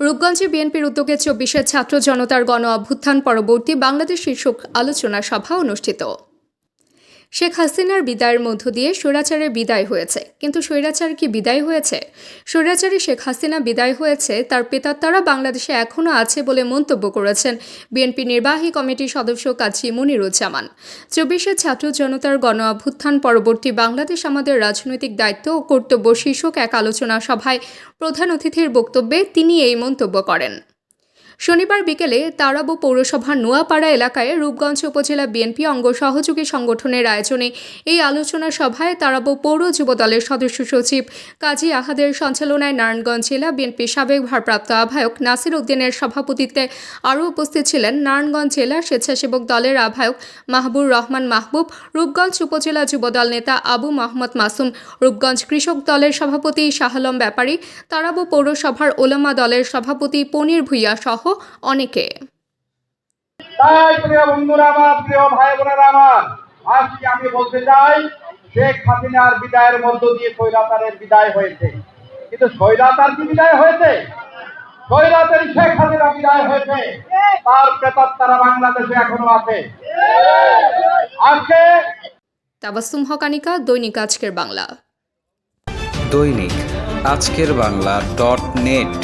রূপগঞ্জে বিএনপির উদ্যোগে চব্বিশের ছাত্র জনতার গণ অভ্যুত্থান পরবর্তী বাংলাদেশ শীর্ষক আলোচনা সভা অনুষ্ঠিত। শেখ হাসিনার বিদায়ের মধ্য দিয়ে স্বৈরাচারের বিদায় হয়েছে। কিন্তু স্বৈরাচার কি বিদায় হয়েছে? স্বৈরাচারী শেখ হাসিনা বিদায় হয়েছে, তার পেতাত্তারা বাংলাদেশে এখনও আছে বলে মন্তব্য করেছেন বিএনপি নির্বাহী কমিটির সদস্য কাজী মনিরুজ্জামান। চব্বিশে ছাত্র জনতার গণ অভ্যুত্থান পরবর্তী বাংলাদেশ আমাদের রাজনৈতিক দায়িত্ব ও কর্তব্য শীর্ষক এক আলোচনা সভায় প্রধান অতিথির বক্তব্যে তিনি এই মন্তব্য করেন। শনিবার বিকেলে তারাবো পৌরসভার নোয়াপাড়া এলাকায় রূপগঞ্জ উপজেলা বিএনপি অঙ্গ সহযোগী সংগঠনের আয়োজনে এই আলোচনা সভায় তারাবো পৌর যুবদলের সদস্য সচিব কাজী আহাদের সঞ্চালনায় নারায়ণগঞ্জ জেলা বিএনপির সাবেক ভারপ্রাপ্ত আহ্বায়ক নাসির উদ্দিনের সভাপতিত্বে আরও উপস্থিত ছিলেন নারায়ণগঞ্জ জেলা স্বেচ্ছাসেবক দলের আহ্বায়ক মাহবুর রহমান মাহবুব, রূপগঞ্জ উপজেলা যুবদল নেতা আবু মোহাম্মদ মাসুম, রূপগঞ্জ কৃষক দলের সভাপতি শাহালম ব্যাপারী, তারাবো পৌরসভার ওলামা দলের সভাপতি পনির ভুইয়া সহ অনেকে। তাই প্রিয় বন্ধুরা আমার প্রিয় ভাই বোনেরা আমার আজকে আমি বলতে চাই শেখ হাসিনার বিদায়ের মধ্য দিয়ে স্বৈরাচারের বিদায় হয়েছে। কিন্তু স্বৈরাচার কি বিদায় হয়েছে? স্বৈরাচার শেখ হাসিনা বিদায় হয়েছে। তার প্রেতাত্মারা বাংলাদেশে এখনও আছে। আজকে তাবাসুম হকানিকা দৈনিক আজকের বাংলা। দৈনিক আজকের বাংলা ডট নেট।